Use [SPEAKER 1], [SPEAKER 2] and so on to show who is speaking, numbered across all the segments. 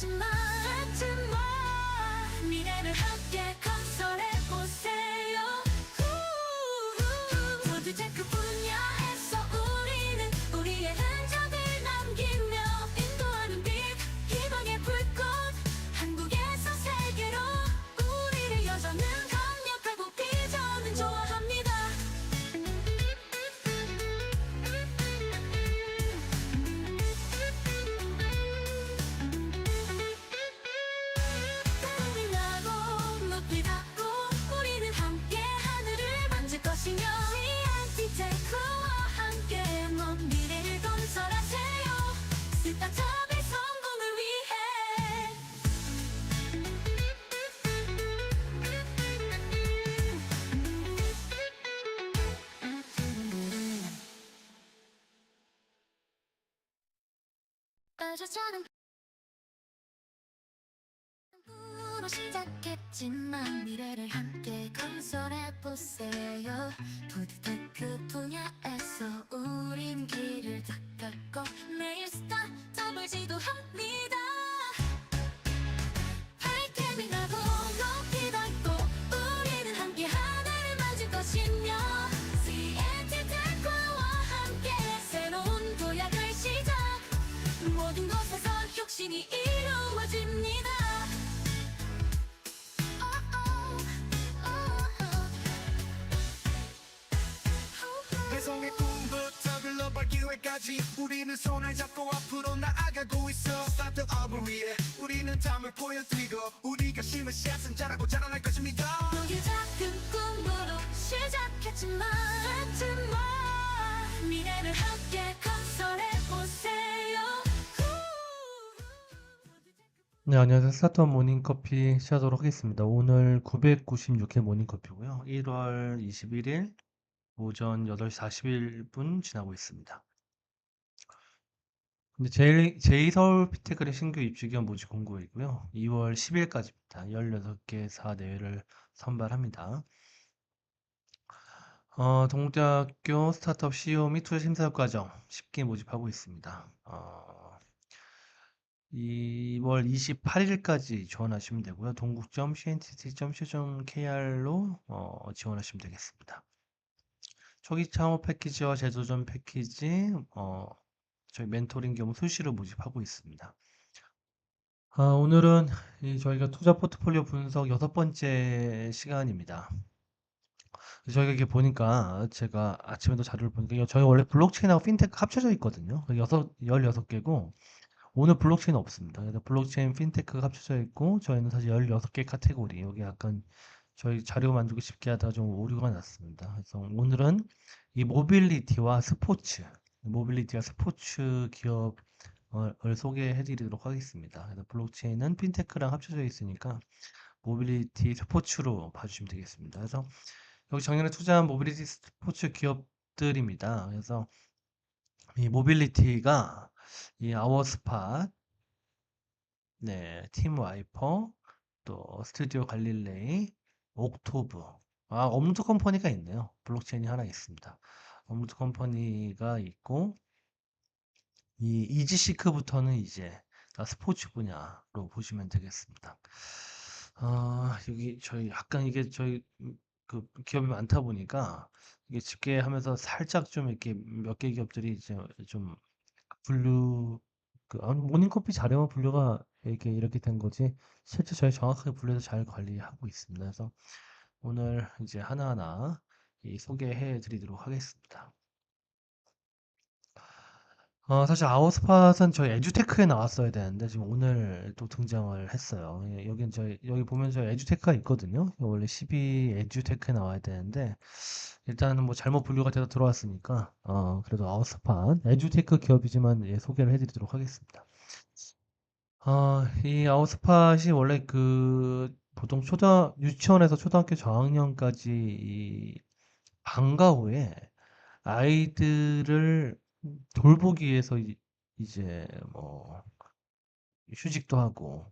[SPEAKER 1] 시작했지만 미래를 따뜻한 으로 시작했지만 미래를 함께 건설해 보세요. 푸드테크 분야에서 우린 길을 닦았고 매일 스타트업을 지도합니다
[SPEAKER 2] 보여드리고 우리가 심은 씨앗은 자라고 자라날 것입니다
[SPEAKER 1] 너의 작은 꿈으로 시작했지만 미래를 함께 건설해 보세요
[SPEAKER 3] 네, 안녕하세요. 스타트업 모닝커피 시작하도록 하겠습니다. 오늘 996회 모닝커피고요. 1월 21일 오전 8시 41분 지나고 있습니다. 근데 제일, 제이서울 피테크의 신규 입주 기업 모집 공고이고요. 2월 10일까지입니다. 16개 사 내외를 선발합니다. 어, 동대학교 스타트업 CEO 및 투자 심사 과정 10개 모집하고 있습니다. 어, 2월 28일까지 지원하시면 되고요. 동국.cntt.co.kr로 어, 지원하시면 되겠습니다. 초기 창업 패키지와 재도전 패키지, 어, 저희 멘토링 경우 수시로 모집하고 있습니다. 아, 오늘은 이 저희가 투자 포트폴리오 분석 여섯 번째 시간입니다. 저희가 이렇게 보니까 제가 아침에도 자료를 보니까 저희 원래 블록체인하고 핀테크 합쳐져 있거든요. 여섯, 16개고 오늘 블록체인 없습니다. 그래서 블록체인, 핀테크가 합쳐져 있고 저희는 사실 16개 카테고리 여기 약간 저희 자료 만들기 쉽게 하다가 좀 오류가 났습니다. 그래서 오늘은 이 모빌리티와 스포츠, 모빌리티와 스포츠 기업을 소개해 드리도록 하겠습니다. 그래서 블록체인은 핀테크랑 합쳐져 있으니까 모빌리티 스포츠로 봐주시면 되겠습니다. 그래서 여기 작년에 투자한 모빌리티 스포츠 기업들입니다. 그래서 이 모빌리티가 이 아워스팟, 네, 팀 와이퍼, 또 스튜디오 갈릴레이, 옥토브, 아, 엄두 컴퍼니가 있네요. 블록체인이 하나 있습니다. 엄두 컴퍼니가 있고, 이 이지시크부터는 이제 다 스포츠 분야로 보시면 되겠습니다. 아, 여기 저희 약간 이게 저희 음, 그 기업이 많다 보니까 이게 집계하면서 살짝 좀 이렇게 몇 개 기업들이 이제 좀 분류 그 아니, 모닝커피 자료만 분류가 이렇게 이렇게 된 거지 실제 저희 정확하게 분류해서 잘 관리하고 있습니다. 그래서 오늘 이제 하나하나 이 소개해 드리도록 하겠습니다. 어, 사실 아워스팟은 저희 에듀테크에 나왔어야 되는데 지금 오늘 또 등장을 했어요. 예, 여긴 저희 여기 보면 저희 에듀테크가 있거든요. 원래 12 에듀테크에 나와야 되는데 일단은 뭐 잘못 분류가 돼서 들어왔으니까 어, 그래도 아워스팟 에듀테크 기업이지만 예, 소개를 해드리도록 하겠습니다. 어, 이 아워스팟이 원래 그 보통 초등 유치원에서 초등학교 저학년까지 이 방과 후에 아이들을 돌보기 위해서 이- 이제 뭐 휴직도 하고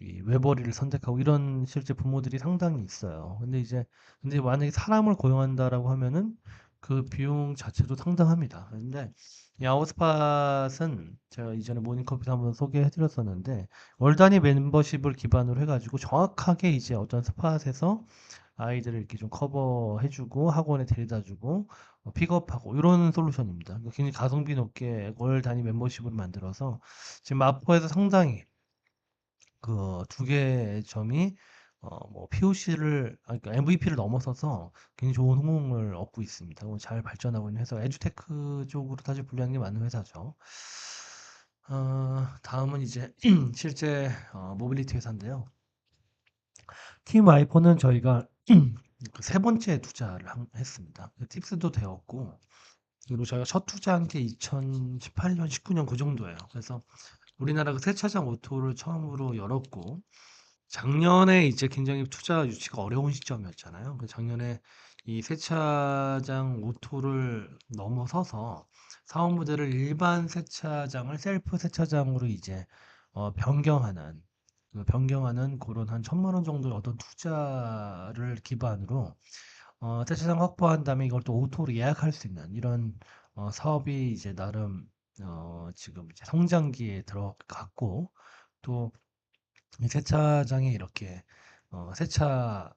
[SPEAKER 3] 이 외벌이를 선택하고 이런 실제 부모들이 상당히 있어요. 근데 이제 근데 만약에 사람을 고용한다라고 하면은 그 비용 자체도 상당합니다. 근데 이 아웃스팟은 제가 이전에 모닝커피도 한번 소개해 드렸었는데 월 단위 멤버십을 기반으로 해가지고 정확하게 이제 어떤 스팟에서 아이들을 이렇게 좀 커버해주고 학원에 데려다주고 어, 픽업하고 이런 솔루션입니다. 그러니까 굉장히 가성비 높게 월 단위 멤버십을 만들어서 지금 마포에서 상당히 그 두 개의 점이 어, 뭐 POC를 그러니까 MVP를 넘어서서 굉장히 좋은 호응을 얻고 있습니다. 어, 잘 발전하고 있는 회사, 에듀테크 쪽으로 사실 분량이 많은 회사죠. 어, 다음은 이제 실제 어, 모빌리티 회사인데요. 팀 아이폰은 저희가 그 세 번째 투자를 한- 했습니다. 팁스도 되었고 그리고 저희가 첫 투자한 게 2018년, 19년 그 정도예요. 그래서 우리나라 그 세차장 오토를 처음으로 열었고 작년에 이제 굉장히 투자 유치가 어려운 시점이었잖아요. 그 작년에 이 세차장 오토를 넘어서서 사업 모델을 일반 세차장을 셀프 세차장으로 이제 어, 변경하는 그 변경하는 그런 한 천만 원 정도의 어떤 투자를 기반으로 어, 세차장 확보한 다음에 이걸 또 오토로 예약할 수 있는 이런 어, 사업이 이제 나름 어, 지금 이제 성장기에 들어갔고 또이 세차장에 이렇게 어, 세차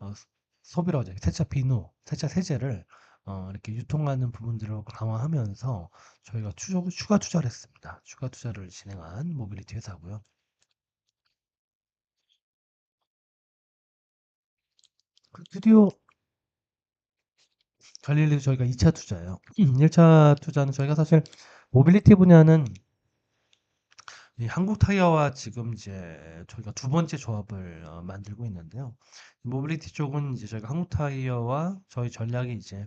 [SPEAKER 3] 어, 소- 소비라고 하죠. 세차 비누, 세차 세제를 어, 이렇게 유통하는 부분들을 강화하면서 저희가 추가, 추가 투자를 했습니다. 추가 투자를 진행한 모빌리티 회사고요. 드디어 갈릴리도 저희가 2차 투자예요. 1차 투자는 저희가 사실 모빌리티 분야는 이 한국 타이어와 지금 이제 저희가 두 번째 조합을 어, 만들고 있는데요. 모빌리티 쪽은 이제 저희가 한국 타이어와 저희 전략이 이제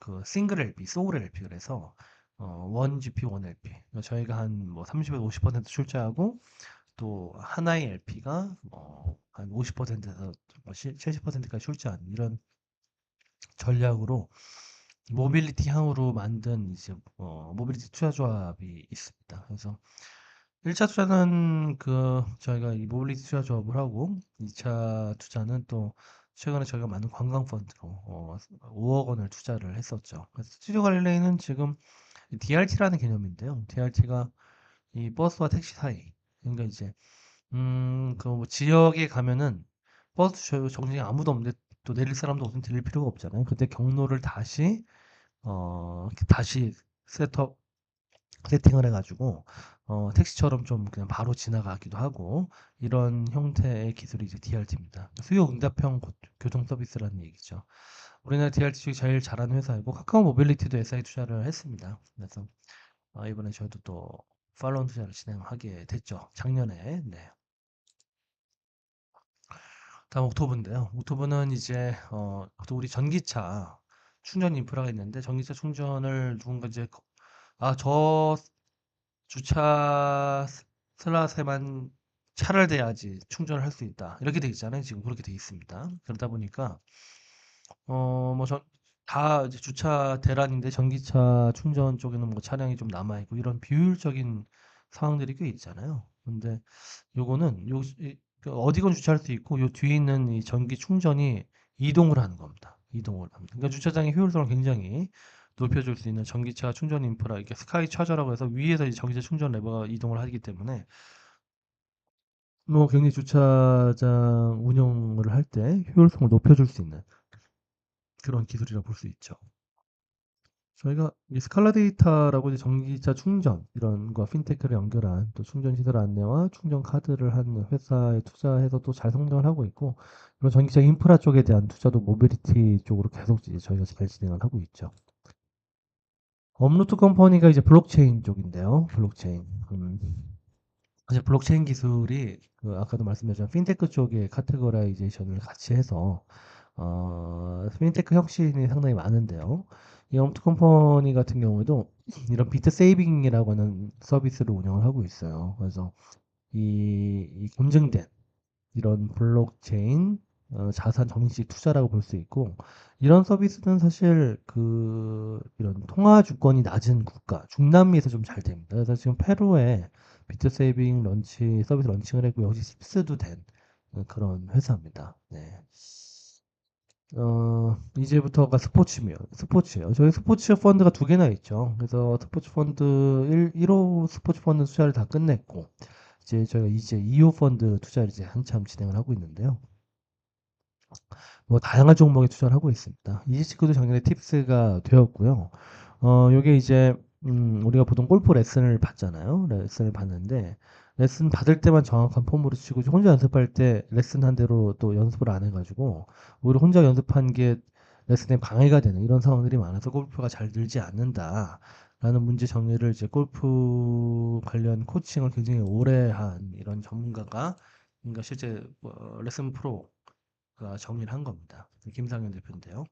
[SPEAKER 3] 그 싱글 LP, 소울 LP 그래서 어, 1GP, 1LP. 그러니까 저희가 한 뭐 30에서 50% 출자하고 또 하나의 LP가 뭐 한 50%에서 70%까지 출자하는 이런 전략으로 모빌리티 향으로 만든 이제 어, 모빌리티 투자 조합이 있습니다. 그래서 1차 투자는 그 저희가 이 모빌리티 투자 조합을 하고 2차 투자는 또 최근에 저희가 만든 관광 펀드로 어, 5억 원을 투자를 했었죠. 그래서 스튜디오 갈릴레이는 지금 DRT라는 개념인데요. DRT가 이 버스와 택시 사이. 그러니까 이제 음그 지역에 가면은 버스 저- 정류장에 아무도 없는데 또 내릴 사람도 없으면 내릴 필요가 없잖아요. 그때 경로를 다시 어 다시 셋업 세팅을 해 가지고 어, 택시처럼 좀 그냥 바로 지나가기도 하고 이런 형태의 기술이 이제 DRT입니다. 수요 응답형 고- 교통 서비스라는 얘기죠. 우리나라 DRT 쪽이 제일 잘하는 회사이고 카카오 모빌리티도 SI 투자를 했습니다. 그래서 어, 이번에 저희도 또 팔로운 투자를 진행하게 됐죠. 작년에. 네. 다음 옥토브인데요. 옥토브는 이제 어, 또 우리 전기차 충전 인프라가 있는데 전기차 충전을 누군가 이제 아, 저 주차 스- 슬롯에만 차를 대야지 충전을 할 수 있다. 이렇게 돼 있잖아요. 지금 그렇게 돼 있습니다. 그러다 보니까 어, 뭐 전, 다 주차 대란인데 전기차 충전 쪽에는 뭐 차량이 좀 남아 있고 이런 비효율적인 상황들이 꽤 있잖아요. 근데 요거는 요 어디건 주차할 수 있고 요 뒤에 있는 이 전기 충전이 이동을 하는 겁니다. 이동을 합니다. 그러니까 주차장의 효율성을 굉장히 높여줄 수 있는 전기차 충전 인프라, 이게 스카이 차저라고 해서 위에서 이 전기차 충전 레버가 이동을 하기 때문에 뭐 굉장히 주차장 운영을 할 때 효율성을 높여줄 수 있는 그런 기술이라고 볼수 있죠. 저희가 이 스칼라 데이터라고 이제 전기차 충전 이런 거 핀테크를 연결한 또 충전 시설 안내와 충전 카드를 한 회사에 투자해서 또 잘 성장을 하고 있고 이런 전기차 인프라 쪽에 대한 투자도 모빌리티 쪽으로 계속 이제 저희가 잘 진행을 하고 있죠. 업루트 컴퍼니가 이제 블록체인 쪽인데요. 블록체인. 음, 이제 블록체인 기술이 그 아까도 말씀드렸지만 핀테크 쪽에 카테고라이제이션을 같이 해서 어, 핀테크 혁신이 상당히 많은데요. 이 업루트 컴퍼니 같은 경우에도 이런 비트 세이빙이라고 하는 서비스를 운영을 하고 있어요. 그래서 이, 이 검증된 이런 블록체인 어, 자산 정식 투자라고 볼 수 있고 이런 서비스는 사실 그 이런 통화 주권이 낮은 국가 중남미에서 좀 잘 됩니다. 그래서 지금 페루에 비트 세이빙 런치 서비스 런칭을 했고 역시 칩스도 된 어, 그런 회사입니다. 네. 어, 이제부터가 스포츠며, 스포츠예요. 저희 스포츠 펀드가 두 개나 있죠. 그래서 스포츠 펀드 1, 1호 스포츠 펀드 투자를 다 끝냈고, 이제 저희가 이제 2호 펀드 투자를 이제 한참 진행을 하고 있는데요. 뭐 다양한 종목에 투자를 하고 있습니다. 이 친구도 작년에 팁스가 되었고요. 어, 요게 이제 음, 우리가 보통 골프 레슨을 받잖아요. 레슨을 받는데 레슨 받을 때만 정확한 폼으로 치고 혼자 연습할 때 레슨 한 대로 또 연습을 안 해가지고 오히려 혼자 연습한 게 레슨에 방해가 되는 이런 상황들이 많아서 골프가 잘 늘지 않는다. 라는 문제 정리를 이제 골프 관련 코칭을 굉장히 오래 한 이런 전문가가 그러니까 실제 뭐 레슨 프로가 정리를 한 겁니다. 김상현 대표인데요.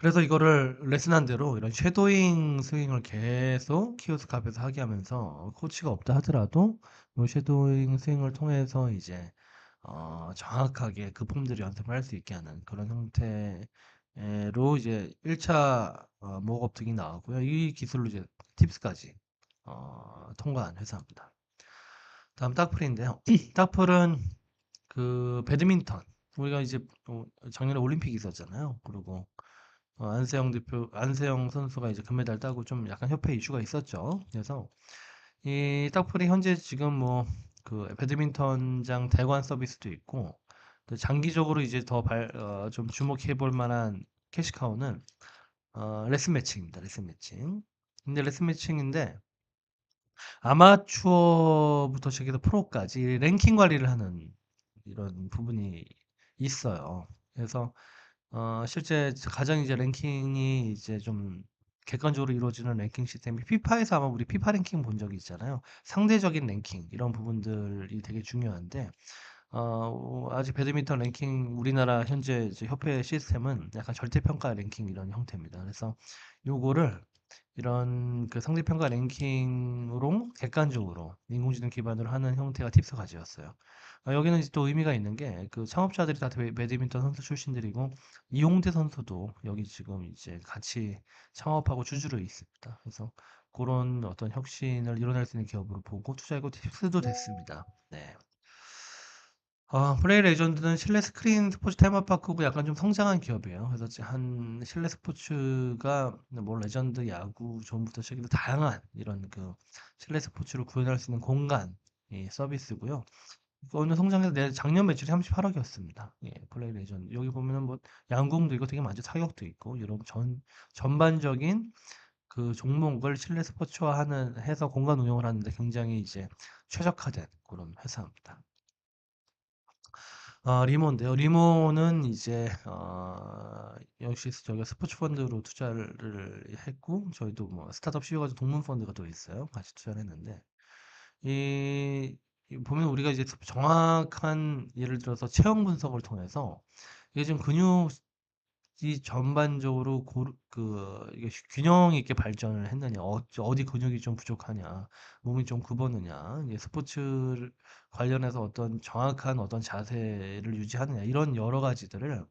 [SPEAKER 3] 그래서 이거를 레슨한 대로 이런 쉐도잉 스윙을 계속 키오스크 앞에서 하게 하면서 코치가 없다 하더라도 이 쉐도잉 스윙을 통해서 이제 어, 정확하게 그 폼들을 연습을 할 수 있게 하는 그런 형태로 이제 1차 어, 목업 등이 나왔고요. 이 기술로 이제 팁스까지 어, 통과한 회사입니다. 다음 딱플인데요. 딱플은 그 배드민턴 우리가 이제 어, 작년에 올림픽 있었잖아요. 그리고 어, 안세영 대표, 안세영 선수가 이제 금메달 따고 좀 약간 협회 이슈가 있었죠. 그래서 이 딱플이 현재 지금 뭐 그 배드민턴장 대관 서비스도 있고 또 장기적으로 이제 더 어, 좀 주목해 볼 만한 캐시카우는 어, 레슨 매칭입니다. 레슨 매칭. 근데 레슨 매칭인데 아마추어부터 시작해서 프로까지 랭킹 관리를 하는 이런 부분이 있어요. 그래서 어, 실제 가장 이제 랭킹이 이제 좀 객관적으로 이루어지는 랭킹 시스템이 피파에서 아마 우리 피파 랭킹 본 적이 있잖아요. 상대적인 랭킹 이런 부분들이 되게 중요한데 어, 아직 배드민턴 랭킹 우리나라 현재 이제 협회 시스템은 약간 절대평가 랭킹 이런 형태입니다. 그래서 요거를 이런 그 상대평가 랭킹으로 객관적으로 인공지능 기반으로 하는 형태가 팁스 가지였어요. 아, 여기는 이제 또 의미가 있는 게 그 창업자들이 다 배- 배드민턴 선수 출신들이고 이용대 선수도 여기 지금 이제 같이 창업하고 주주로 있습니다. 그래서 그런 어떤 혁신을 이뤄낼 수 있는 기업으로 보고 투자하고 팁스도 됐습니다. 네. 아, 플레이 레전드는 실내 스크린 스포츠 테마파크고 약간 좀 성장한 기업이에요. 그래서 한 실내 스포츠가 뭐 레전드 야구 전부터 시작해서 다양한 이런 그 실내 스포츠를 구현할 수 있는 공간 이 서비스고요. 오늘 성장해서 내 작년 매출이 38억이었습니다. 예, 플레이 레전드. 여기 보면은 뭐 양궁도 있고 되게 많죠. 사격도 있고 이런 전 전반적인 그 종목을 실내 스포츠화하는 해서 공간 운영을 하는데 굉장히 이제 최적화된 그런 회사입니다. 아, 리모인데요. 리모는 이제 어, 역시 저희가 스포츠 펀드로 투자를 했고 저희도 뭐 스타트업 CEO 가지고 동문 펀드가 또 있어요. 같이 투자를 했는데 이, 이 보면 우리가 이제 정확한 예를 들어서 체형 분석을 통해서 이게 지금 근육이 전반적으로 고, 그 균형 있게 발전을 했느냐, 어, 어디 근육이 좀 부족하냐, 몸이 좀 굽었느냐, 스포츠 관련해서 어떤 정확한 어떤 자세를 유지하느냐 이런 여러 가지들을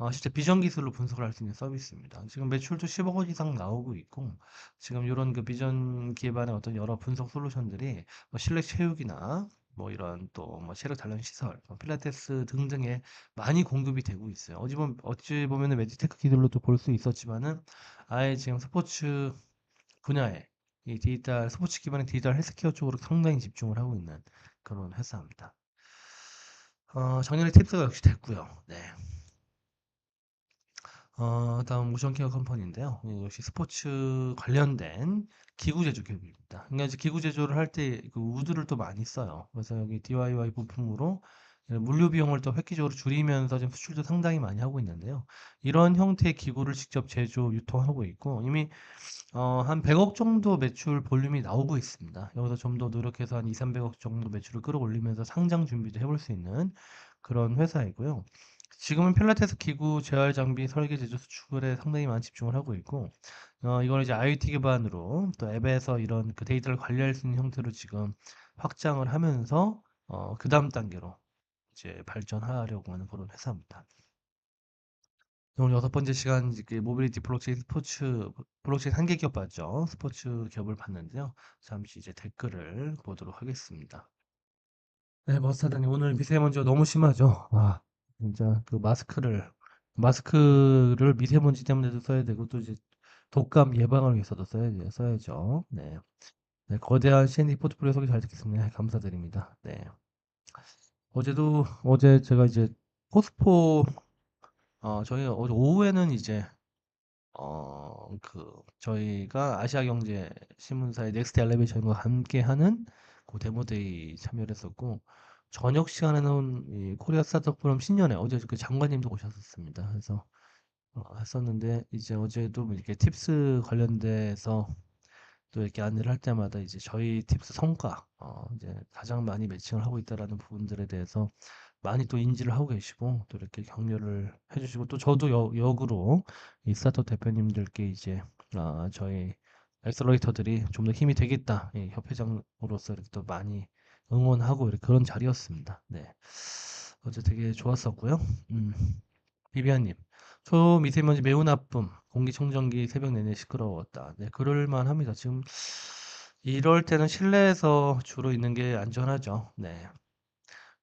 [SPEAKER 3] 어, 실제 비전 기술로 분석을 할 수 있는 서비스입니다. 지금 매출도 10억 원 이상 나오고 있고 지금 이런 그 비전 기반의 어떤 여러 분석 솔루션들이 뭐 실내 체육이나 뭐 이런 또 뭐 체력 단련 시설, 뭐 필라테스 등등에 많이 공급이 되고 있어요. 어찌 보면 어찌 보면은 메디테크 기술로도 볼 수 있었지만은 아예 지금 스포츠 분야에 이 디지털 스포츠 기반의 디지털 헬스케어 쪽으로 상당히 집중을 하고 있는 그런 회사입니다. 어, 작년에 팁스가 역시 됐고요. 네. 어, 다음 모션케어 컴퍼니인데요. 이 역시 스포츠 관련된 기구 제조 기업입니다. 그러니까 이제 기구 제조를 할 때 그 우드를 또 많이 써요. 그래서 여기 DIY 부품으로 물류 비용을 또 획기적으로 줄이면서 지금 수출도 상당히 많이 하고 있는데요. 이런 형태의 기구를 직접 제조, 유통하고 있고 이미 어, 한 100억 정도 매출 볼륨이 나오고 있습니다. 여기서 좀 더 노력해서 한 2, 300억 정도 매출을 끌어올리면서 상장 준비도 해볼 수 있는 그런 회사이고요. 지금은 필라테스 기구, 재활 장비, 설계, 제조, 수출에 상당히 많이 집중을 하고 있고, 어, 이걸 이제 IoT 기반으로 또 앱에서 이런 그 데이터를 관리할 수 있는 형태로 지금 확장을 하면서, 어, 그 다음 단계로 이제 발전하려고 하는 그런 회사입니다. 오늘 여섯 번째 시간 그 모빌리티 블록체인 스포츠 블록체인 한계 기업 봤죠? 스포츠 기업을 봤는데요. 잠시 이제 댓글을 보도록 하겠습니다. 네, 머스타드님 오늘 미세먼지가 너무 심하죠? 와, 진짜 그 마스크를 마스크를 미세먼지 때문에도 써야 되고 또 이제 독감 예방을 위해서도 써야 돼, 써야죠. 네. 네, 거대한 CND 포트폴리오 소개 잘 듣겠습니다. 네, 감사드립니다. 네. 어제도 어제 제가 이제 포스포 어 저희 어제 오후에는 이제 어 그 저희가 아시아경제 신문사의 넥스트 엘리베이션과 함께하는 그 데모데이 참여를 했었고 저녁 시간에는 이 코리아 스타트업 포럼 신년회 어제 그 장관님도 오셨었습니다. 그래서 어, 했었는데 이제 어제도 뭐 이렇게 팁스 관련돼서 또 이렇게 안내를 할 때마다 이제 저희 팁스 성과 어 이제 가장 많이 매칭을 하고 있다라는 부분들에 대해서 많이 또 인지를 하고 계시고 또 이렇게 격려를 해주시고 또 저도 역, 역으로 이 스타트업 대표님들께 이제 아 저희 엑셀러레이터들이 좀 더 힘이 되겠다 예, 협회장으로서 이렇게 또 많이 응원하고 그런 자리였습니다. 네 어제 되게 좋았었고요. 음 비비안님 초미세먼지 매우 나쁨 공기청정기 새벽 내내 시끄러웠다. 네 그럴만 합니다. 지금 이럴 때는 실내에서 주로 있는 게 안전하죠. 네.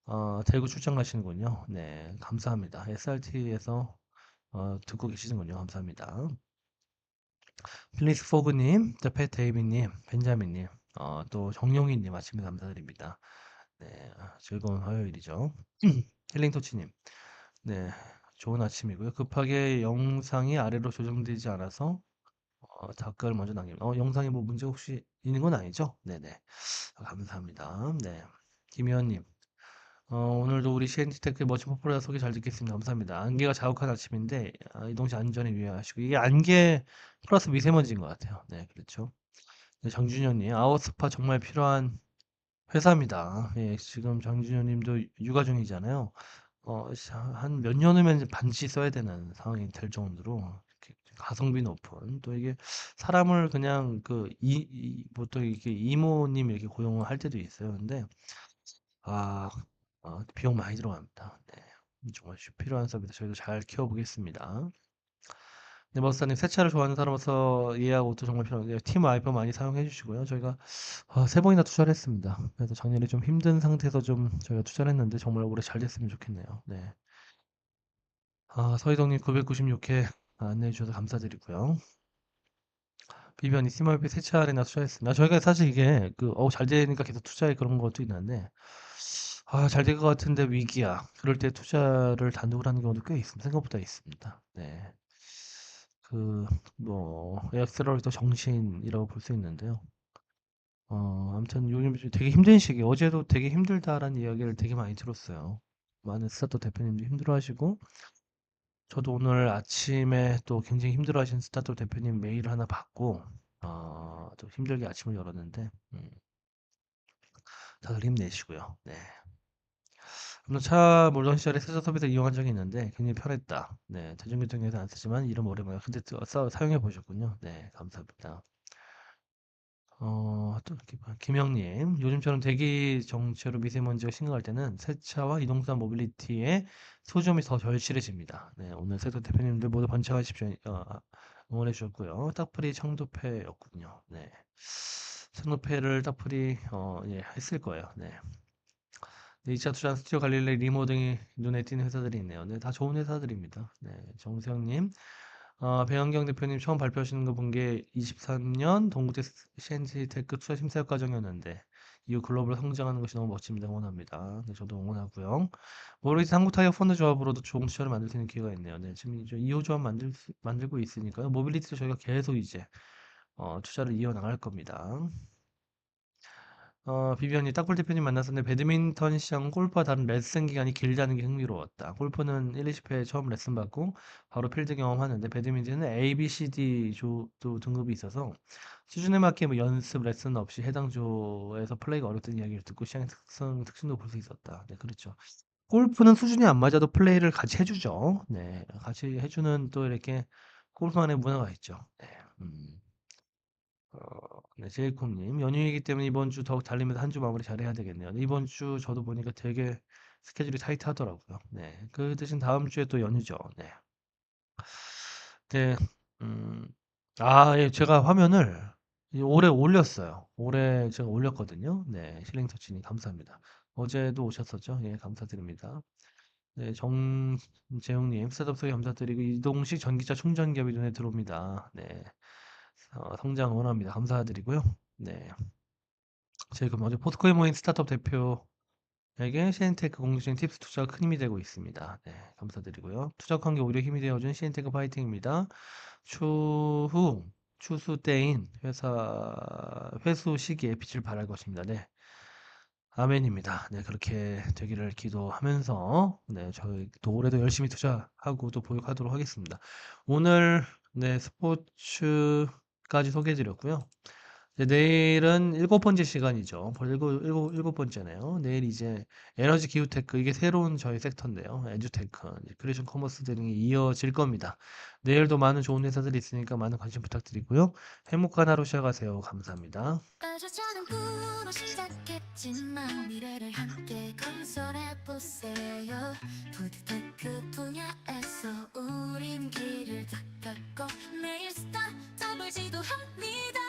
[SPEAKER 3] 어, 대구 출장 가시는군요. 네, 감사합니다. SRT에서 어, 듣고 계시는군요. 감사합니다. 플리스 포그님, 더펫 데이비님, 벤자민님, 어, 또 정용희님 아침에 감사드립니다. 네, 즐거운 화요일이죠. 힐링토치님, 네, 좋은 아침이고요. 급하게 영상이 아래로 조정되지 않아서 어, 댓글 먼저 남깁니다. 어, 영상에 뭐 문제 혹시 있는 건 아니죠? 네네. 감사합니다. 네. 김희원님, 어, 오늘도 우리 CNT테크 멋진 포폴라 소개 잘 듣겠습니다. 감사합니다. 안개가 자욱한 아침인데 아, 이동시 안전에 유의하시고 이게 안개 플러스 미세먼지인 것 같아요. 네, 그렇죠. 네, 정준현님, 아웃스파 정말 필요한 회사입니다. 예, 지금 정준현님도 육아 중이잖아요. 어, 한 몇 년 후면 반드시 써야 되는 상황이 될 정도로 가성비 높은 또 이게 사람을 그냥 그 이, 이 보통 이렇게 이모님 이렇게 고용을 할 때도 있어요. 근데 아 어, 비용 많이 들어갑니다. 네. 정말 쉬- 필요한 서비스 저희도 잘 키워보겠습니다. 네, 머스타님 세차를 좋아하는 사람으로서 예약 오토 정말 필요한데 팀 와이퍼 많이 사용해 주시고요. 저희가 아, 세 번이나 투자를 했습니다. 그래서 작년에 좀 힘든 상태에서 좀 저희가 투자를 했는데 정말 올해 잘 됐으면 좋겠네요. 네. 아, 서희동님 996회 안내해 주셔서 감사드리고요. 비변이 CMRP 세차 아레나 투자했습니다. 저희가 사실 이게 그, 어, 잘 되니까 계속 투자해 그런 것도 있는데 아, 잘 될 것 같은데 위기야. 그럴 때 투자를 단독으로 하는 경우도 꽤 있습니다. 생각보다 있습니다. 네. 그, 뭐, 엑셀러레이터 정신이라고 볼 수 있는데요. 어, 아무튼 요즘 되게 힘든 시기, 어제도 되게 힘들다라는 이야기를 되게 많이 들었어요. 많은 스타트업 대표님도 힘들어 하시고, 저도 오늘 아침에 또 굉장히 힘들어 하신 스타트업 대표님 메일을 하나 받고, 어, 또 힘들게 아침을 열었는데, 음, 다들 힘내시고요. 네. 물론 차 몰던 시절에 세차 서비스 이용한 적이 있는데 굉장히 편했다. 네, 대중교통에서 안 쓰지만 이름 오랜만에 근데 또 써- 사용해 보셨군요. 네, 감사합니다. 어, 또. 김영님, 요즘처럼 대기 정체로 미세먼지가 심각할 때는 세차와 이동수단 모빌리티의 소중함이 더 절실해집니다. 네, 오늘 세도 대표님들 모두 번창하십시오. 어, 응원해 주셨고요. 딱풀이 청도패였군요. 네, 청도패를 딱풀이 어, 예, 했을 거예요. 네. 네, 2차 투자 스튜디오 갈릴레이 리모 등이 눈에 띄는 회사들이 있네요. 네, 다 좋은 회사들입니다. 네, 정세영님, 어, 배현경 대표님 처음 발표하시는 거 본 게 23년 동국대 CNC 테크 투자 심사 과정이었는데 이후 글로벌 성장하는 것이 너무 멋집니다. 응원합니다. 네, 저도 응원하고요. 모르겠 한국타이어 펀드 조합으로도 좋은 투자를 만들 수 있는 기회가 있네요. 네, 지금 이제 2호 조합 만들 수- 만들고 있으니까요. 모빌리티를 저희가 계속 이제 어, 투자를 이어나갈 겁니다. 어, 비비언이 딱볼 대표님 만났었는데 배드민턴 시장 골프와 다른 레슨 기간이 길다는 게 흥미로웠다. 골프는 1, 20회 처음 레슨 받고 바로 필드 경험하는데 배드민턴은 A, B, C, D 조도 등급이 있어서 수준에 맞게 뭐 연습 레슨 없이 해당 조에서 플레이가 어렵다는 이야기를 듣고 시장의 특성, 특징도 볼 수 있었다. 네, 그렇죠. 골프는 수준이 안 맞아도 플레이를 같이 해주죠. 네, 같이 해주는 또 이렇게 골프만의 문화가 있죠. 네, 음. 어, 네, 제이콥님 연휴이기 때문에 이번 주 더욱 달리면서 한 주 마무리 잘해야 되겠네요. 네, 이번 주 저도 보니까 되게 스케줄이 타이트하더라고요. 네, 그 대신 다음 주에 또 연휴죠. 네, 네, 음, 아, 예, 제가 화면을 이 올해 올렸어요. 올해 제가 올렸거든요. 네, 실링터치님 감사합니다. 어제도 오셨었죠? 예, 감사드립니다. 네, 정재용님, 스타트업 소개 감사드리고, 이동식 전기차 충전 기업이 눈에 들어옵니다. 네, 어, 성장 응원합니다. 감사드리고요. 네. 저희 그럼 어제 포스코에 모인 스타트업 대표에게 시엔테크 공유적인 팁스 투자가 큰 힘이 되고 있습니다. 네, 감사드리고요. 투자 관계 오히려 힘이 되어준 시엔테크 파이팅입니다. 추후 추수 때인 회사 회수 시기에 빛을 발할 것입니다. 네. 아멘입니다. 네, 그렇게 되기를 기도하면서 네, 저희도 올해도 열심히 투자하고 또 보육하도록 하겠습니다. 오늘 네, 스포츠 까지 소개해 드렸고요. 내일은 일곱 번째 시간이죠. 일곱, 일곱, 일곱 번째네요. 내일 이제 에너지 기후 테크, 이게 새로운 저희 섹터인데요. 에듀테크, 크리에이션 커머스 등이 이어질 겁니다. 내일도 많은 좋은 회사들이 있으니까 많은 관심 부탁드리고요. 행복한 하루 시작하세요. 감사합니다.
[SPEAKER 1] 분야에서 우린 길을 닦았고 내일 스타트업을 지도 합니다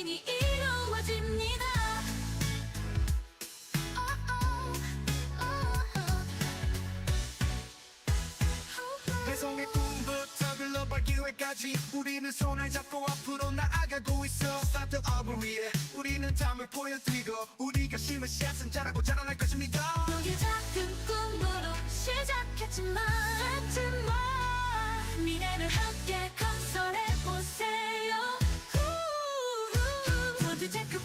[SPEAKER 1] 혁신이 이루어집니다.
[SPEAKER 2] 배송의 꿈부터 글로벌 기회까지 우리는 손을 잡고 앞으로 나아가고 있어 스타트업을 위해 우리는 담을 보여드리고 우리가 심은 씨앗은 자라고 자라날 것입니다
[SPEAKER 1] 너의 작은 꿈으로 시작했지만 했지만 미래를 함께 건설해 보세요. 모두 체크